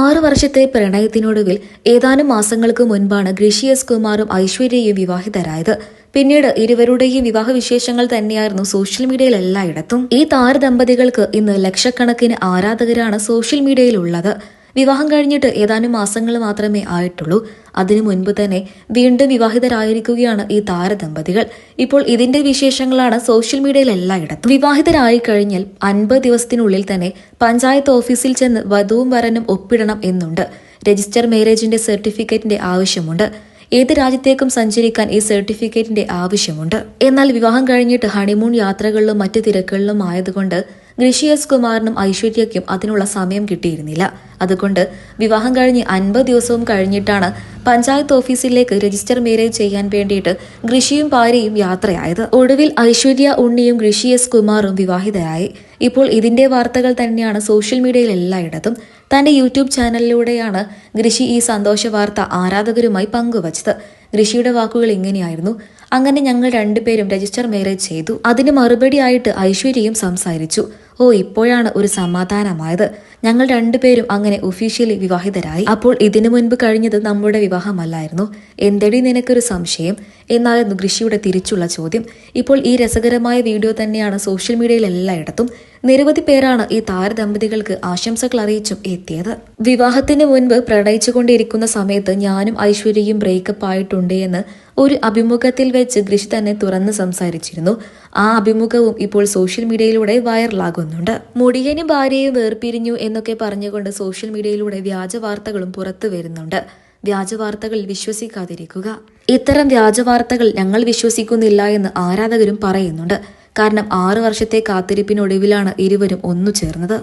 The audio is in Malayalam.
ആറു വർഷത്തെ പ്രണയത്തിനൊടുവിൽ ഏതാനും മാസങ്ങൾക്ക് മുൻപാണ് ഋഷി എസ് കുമാറും ഐശ്വര്യയും വിവാഹിതരായത്. പിന്നീട് ഇരുവരുടെയും വിവാഹ വിശേഷങ്ങൾ തന്നെയായിരുന്നു സോഷ്യൽ മീഡിയയിൽ എല്ലായിടത്തും. ഈ താരദമ്പതികൾക്ക് ഇന്ന് ലക്ഷക്കണക്കിന് ആരാധകരാണ് സോഷ്യൽ മീഡിയയിലുള്ളത്. വിവാഹം കഴിഞ്ഞിട്ട് ഏതാനും മാസങ്ങൾ മാത്രമേ ആയിട്ടുള്ളൂ. അതിനു മുൻപ് തന്നെ വീണ്ടും വിവാഹിതരായിരിക്കുകയാണ് ഈ താരദമ്പതികൾ. ഇപ്പോൾ ഇതിന്റെ വിശേഷങ്ങളാണ് സോഷ്യൽ മീഡിയയിൽ എല്ലായിടത്തും. വിവാഹിതരായി കഴിഞ്ഞാൽ അൻപത് ദിവസത്തിനുള്ളിൽ തന്നെ പഞ്ചായത്ത് ഓഫീസിൽ ചെന്ന് വധുവും വരനും ഒപ്പിടണം എന്നുണ്ട്. രജിസ്റ്റർ മാരേജിന്റെ സർട്ടിഫിക്കറ്റിന്റെ ആവശ്യമുണ്ട്. ഏത് രാജ്യത്തേക്കും സഞ്ചരിക്കാൻ ഈ സർട്ടിഫിക്കറ്റിന്റെ ആവശ്യമുണ്ട്. എന്നാൽ വിവാഹം കഴിഞ്ഞിട്ട് ഹണിമൂൺ യാത്രകളിലും മറ്റ് തിരക്കുകളിലും ആയതുകൊണ്ട് എസ് കുമാറിനും ഐശ്വര്യയ്ക്കും അതിനുള്ള സമയം കിട്ടിയിരുന്നില്ല. അതുകൊണ്ട് വിവാഹം കഴിഞ്ഞ് അൻപത് ദിവസവും കഴിഞ്ഞിട്ടാണ് പഞ്ചായത്ത് ഓഫീസിലേക്ക് രജിസ്റ്റർ മേരേജ് ചെയ്യാൻ വേണ്ടിയിട്ട് ഋഷിയും ഭാര്യയും യാത്രയായത്. ഒടുവിൽ ഐശ്വര്യ ഉണ്ണിയും ഋഷി എസ് കുമാറും വിവാഹിതരായി. ഇപ്പോൾ ഇതിന്റെ വാർത്തകൾ തന്നെയാണ് സോഷ്യൽ മീഡിയയിൽ എല്ലായിടത്തും. തന്റെ യൂട്യൂബ് ചാനലിലൂടെയാണ് ഋഷി ഈ സന്തോഷ വാർത്ത ആരാധകരുമായി പങ്കുവച്ചത്. ഋഷിയുടെ വാക്കുകൾ ഇങ്ങനെയായിരുന്നു. അങ്ങനെ ഞങ്ങൾ രണ്ടുപേരും രജിസ്റ്റർ മാരേജ് ചെയ്തു. അതിന് മറുപടിയായിട്ട് ഐശ്വര്യയും സംസാരിച്ചു. ഓ ഇപ്പോഴാണ് ഒരു സമാധാനമായത്. ഞങ്ങൾ രണ്ടുപേരും അങ്ങനെ ഒഫീഷ്യലി വിവാഹിതരായി. അപ്പോൾ ഇതിനു മുൻപ് കഴിഞ്ഞത് നമ്മുടെ വിവാഹമല്ലായിരുന്നു. എന്തടി നിനക്കൊരു സംശയം? എന്നായിരുന്നു ഋഷിയുടെ തിരിച്ചുള്ള ചോദ്യം. ഇപ്പോൾ ഈ രസകരമായ വീഡിയോ തന്നെയാണ് സോഷ്യൽ മീഡിയയിൽ എല്ലായിടത്തും. നിരവധി പേരാണ് ഈ താരദമ്പതികൾക്ക് ആശംസകൾ അറിയിച്ചും എത്തിയത്. വിവാഹത്തിന് മുൻപ് പ്രണയിച്ചുകൊണ്ടിരിക്കുന്ന സമയത്ത് ഞാനും ഐശ്വര്യയും ബ്രേക്കപ്പ് ആയിട്ടുണ്ട് എന്ന് ഒരു അഭിമുഖത്തിൽ വെച്ച് ഋഷി തന്നെ തുറന്ന് സംസാരിച്ചിരുന്നു. ആ അഭിമുഖവും ഇപ്പോൾ സോഷ്യൽ മീഡിയയിലൂടെ വൈറലാകുന്നുണ്ട് മുടിയനും ഭാര്യയും വേർപിരിഞ്ഞു എന്നൊക്കെ പറഞ്ഞുകൊണ്ട് സോഷ്യൽ മീഡിയയിലൂടെ വ്യാജ വാർത്തകളും പുറത്തു വരുന്നുണ്ട്. വ്യാജ വാർത്തകൾ വിശ്വസിക്കാതിരിക്കുക. ഇത്തരം വ്യാജ വാർത്തകൾ ഞങ്ങൾ വിശ്വസിക്കുന്നില്ല എന്ന് ആരാധകരും പറയുന്നുണ്ട്. കാരണം ആറു വർഷത്തെ കാത്തിരിപ്പിനൊടുവിലാണ് ഇരുവരും ഒന്നു ചേർന്നത്